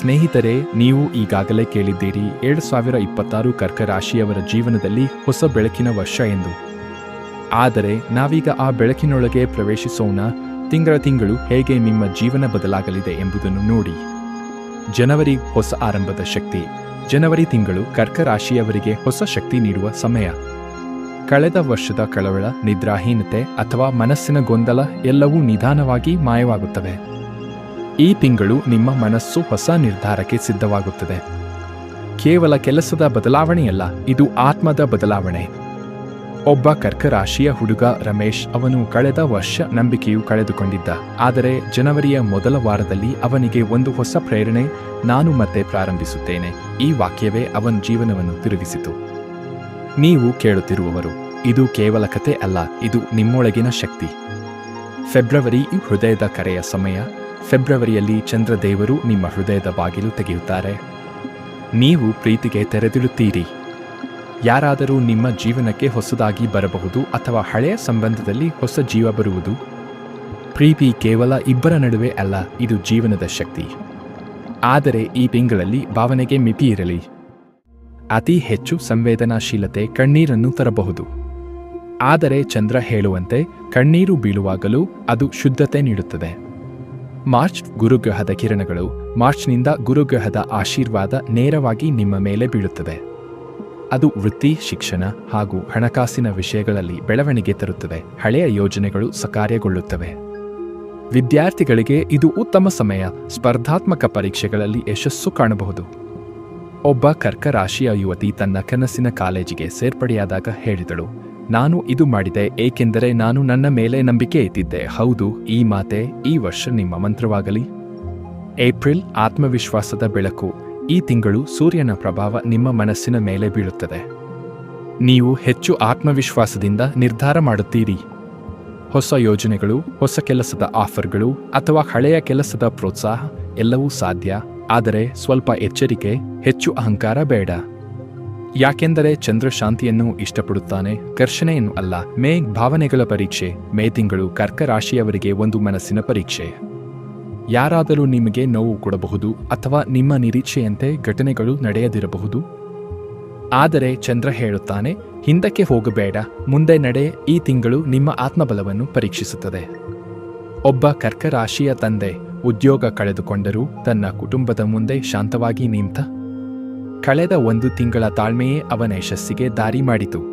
ಸ್ನೇಹಿತರೆ, ನೀವು ಈಗಾಗಲೇ ಕೇಳಿದ್ದೀರಿ, ಎರಡು ಸಾವಿರ ಇಪ್ಪತ್ತಾರು ಕರ್ಕ ರಾಶಿಯವರ ಜೀವನದಲ್ಲಿ ಹೊಸ ಬೆಳಕಿನ ವರ್ಷ ಎಂದು. ಆದರೆ, ನಾವೀಗ ಆ ಬೆಳಕಿನೊಳಗೆ ಪ್ರವೇಶಿಸೋಣ, ತಿಂಗಳ ತಿಂಗಳು ಹೇಗೆ ನಿಮ್ಮ ಜೀವನ ಬದಲಾಗಲಿದೆ ಎಂಬುದನ್ನು ನೋಡಿ. ಜನವರಿ ಹೊಸ ಆರಂಭದ ಶಕ್ತಿ, ಜನವರಿ ತಿಂಗಳು ಕರ್ಕ ರಾಶಿಯವರಿಗೆ ಹೊಸ ಶಕ್ತಿ ನೀಡುವ ಸಮಯ. ಕಳೆದ ವರ್ಷದ ಕಳವಳ, ನಿದ್ರಾಹೀನತೆ ಅಥವಾ ಮನಸ್ಸಿನ ಗೊಂದಲ ಎಲ್ಲವೂ ನಿಧಾನವಾಗಿ ಮಾಯವಾಗುತ್ತವೆ. ಈ ತಿಂಗಳು ನಿಮ್ಮ ಮನಸ್ಸು ಹೊಸ ನಿರ್ಧಾರಕ್ಕೆ ಸಿದ್ಧವಾಗುತ್ತದೆ. ಕೇವಲ ಕೆಲಸದ ಬದಲಾವಣೆಯಲ್ಲ, ಇದು ಆತ್ಮದ ಬದಲಾವಣೆ. ಒಬ್ಬ ಕರ್ಕರಾಶಿಯ ಹುಡುಗ ರಮೇಶ್ ಅವನು ಕಳೆದ ವರ್ಷ ನಂಬಿಕೆಯು ಕಳೆದುಕೊಂಡಿದ್ದ. ಆದರೆ ಜನವರಿಯ ಮೊದಲ ವಾರದಲ್ಲಿ ಅವನಿಗೆ ಒಂದು ಹೊಸ ಪ್ರೇರಣೆ, ನಾನು ಮತ್ತೆ ಪ್ರಾರಂಭಿಸುತ್ತೇನೆ. ಈ ವಾಕ್ಯವೇ ಅವನ ಜೀವನವನ್ನು ತಿರುಗಿಸಿತು. ನೀವು ಕೇಳುತ್ತಿರುವವರು, ಇದು ಕೇವಲ ಕತೆ ಅಲ್ಲ, ಇದು ನಿಮ್ಮೊಳಗಿನ ಶಕ್ತಿ. ಫೆಬ್ರವರಿ ಹೃದಯದ ಕರೆಯ ಸಮಯ ಫೆಬ್ರವರಿಯಲ್ಲಿ ಚಂದ್ರದೇವರು ನಿಮ್ಮ ಹೃದಯದ ಬಾಗಿಲು ತೆಗೆಯುತ್ತಾರೆ. ನೀವು ಪ್ರೀತಿಗೆ ತೆರೆದಿಡುತ್ತೀರಿ. ಯಾರಾದರೂ ನಿಮ್ಮ ಜೀವನಕ್ಕೆ ಹೊಸದಾಗಿ ಬರಬಹುದು ಅಥವಾ ಹಳೆಯ ಸಂಬಂಧದಲ್ಲಿ ಹೊಸ ಜೀವ ಬರುವುದು. ಪ್ರೀತಿ ಕೇವಲ ಇಬ್ಬರ ನಡುವೆ ಅಲ್ಲ, ಇದು ಜೀವನದ ಶಕ್ತಿ. ಆದರೆ ಈ ತಿಂಗಳಲ್ಲಿ ಭಾವನೆಗೆ ಮಿತಿ ಇರಲಿ. ಅತಿ ಹೆಚ್ಚು ಸಂವೇದನಾಶೀಲತೆ ಕಣ್ಣೀರನ್ನು ತರಬಹುದು. ಆದರೆ ಚಂದ್ರ ಹೇಳುವಂತೆ ಕಣ್ಣೀರು ಬೀಳುವಾಗಲೂ ಅದು ಶುದ್ಧತೆ ನೀಡುತ್ತದೆ. ಮಾರ್ಚ್ ಗುರುಗ್ರಹದ ಕಿರಣಗಳು ಮಾರ್ಚ್ನಿಂದ ಗುರುಗ್ರಹದ ಆಶೀರ್ವಾದ ನೇರವಾಗಿ ನಿಮ್ಮ ಮೇಲೆ ಬೀಳುತ್ತದೆ. ಅದು ವೃತ್ತಿ, ಶಿಕ್ಷಣ ಹಾಗೂ ಹಣಕಾಸಿನ ವಿಷಯಗಳಲ್ಲಿ ಬೆಳವಣಿಗೆ ತರುತ್ತದೆ. ಹಳೆಯ ಯೋಜನೆಗಳು ಸಕಾರ್ಯಗೊಳ್ಳುತ್ತವೆ. ವಿದ್ಯಾರ್ಥಿಗಳಿಗೆ ಇದು ಉತ್ತಮ ಸಮಯ. ಸ್ಪರ್ಧಾತ್ಮಕ ಪರೀಕ್ಷೆಗಳಲ್ಲಿ ಯಶಸ್ಸು ಕಾಣಬಹುದು. ಒಬ್ಬ ಕರ್ಕರಾಶಿಯ ಯುವತಿ ತನ್ನ ಕನಸಿನ ಕಾಲೇಜಿಗೆ ಸೇರ್ಪಡೆಯಾದಾಗ ಹೇಳಿದಳು. ನಾನು ಇದು ಮಾಡಿದೆ, ಏಕೆಂದರೆ ನಾನು ನನ್ನ ಮೇಲೆ ನಂಬಿಕೆ ಇಟ್ಟಿದ್ದೆ. ಹೌದು, ಈ ಮಾತೆ ಈ ವರ್ಷ ನಿಮ್ಮ ಮಂತ್ರವಾಗಲಿ. ಏಪ್ರಿಲ್, ಆತ್ಮವಿಶ್ವಾಸದ ಬೆಳಕು. ಈ ತಿಂಗಳು ಸೂರ್ಯನ ಪ್ರಭಾವ ನಿಮ್ಮ ಮನಸ್ಸಿನ ಮೇಲೆ ಬೀಳುತ್ತದೆ. ನೀವು ಹೆಚ್ಚು ಆತ್ಮವಿಶ್ವಾಸದಿಂದ ನಿರ್ಧಾರ ಮಾಡುತ್ತೀರಿ. ಹೊಸ ಯೋಜನೆಗಳು, ಹೊಸ ಕೆಲಸದ ಆಫರ್ಗಳು, ಅಥವಾ ಹಳೆಯ ಕೆಲಸದ ಪ್ರೋತ್ಸಾಹ, ಎಲ್ಲವೂ ಸಾಧ್ಯ. ಆದರೆ ಸ್ವಲ್ಪ ಎಚ್ಚರಿಕೆ, ಹೆಚ್ಚು ಅಹಂಕಾರ ಬೇಡ. ಯಾಕೆಂದರೆ ಚಂದ್ರ ಶಾಂತಿಯನ್ನು ಇಷ್ಟಪಡುತ್ತಾನೆ, ಘರ್ಷಣೆಯನ್ನು ಅಲ್ಲ, ಮೇ ಭಾವನೆಗಳ ಪರೀಕ್ಷೆ, ಮೇ ತಿಂಗಳು ಕರ್ಕ ರಾಶಿಯವರಿಗೆ ಒಂದು ಮನಸ್ಸಿನ ಪರೀಕ್ಷೆ. ಯಾರಾದರೂ ನಿಮಗೆ ನೋವು ಕೊಡಬಹುದು ಅಥವಾ ನಿಮ್ಮ ನಿರೀಕ್ಷೆಯಂತೆ ಘಟನೆಗಳು ನಡೆಯದಿರಬಹುದು? ಆದರೆ ಚಂದ್ರ ಹೇಳುತ್ತಾನೆ, ಹಿಂದಕ್ಕೆ ಹೋಗಬೇಡ, ಮುಂದೆ ನಡೆ, ಈ ತಿಂಗಳು ನಿಮ್ಮ ಆತ್ಮಬಲವನ್ನು ಪರೀಕ್ಷಿಸುತ್ತದೆ. ಒಬ್ಬ ಕರ್ಕ ರಾಶಿಯ ತಂದೆ, ಉದ್ಯೋಗ ಕಳೆದುಕೊಂಡರೂ ತನ್ನ ಕುಟುಂಬದ ಮುಂದೆ ಶಾಂತವಾಗಿ ನಿಂತ ಕಳೆದ ಒಂದು ತಿಂಗಳ ತಾಳ್ಮೆಯೇ ಅವನ ಯಶಸ್ಸಿಗೆ ದಾರಿ ಮಾಡಿತು.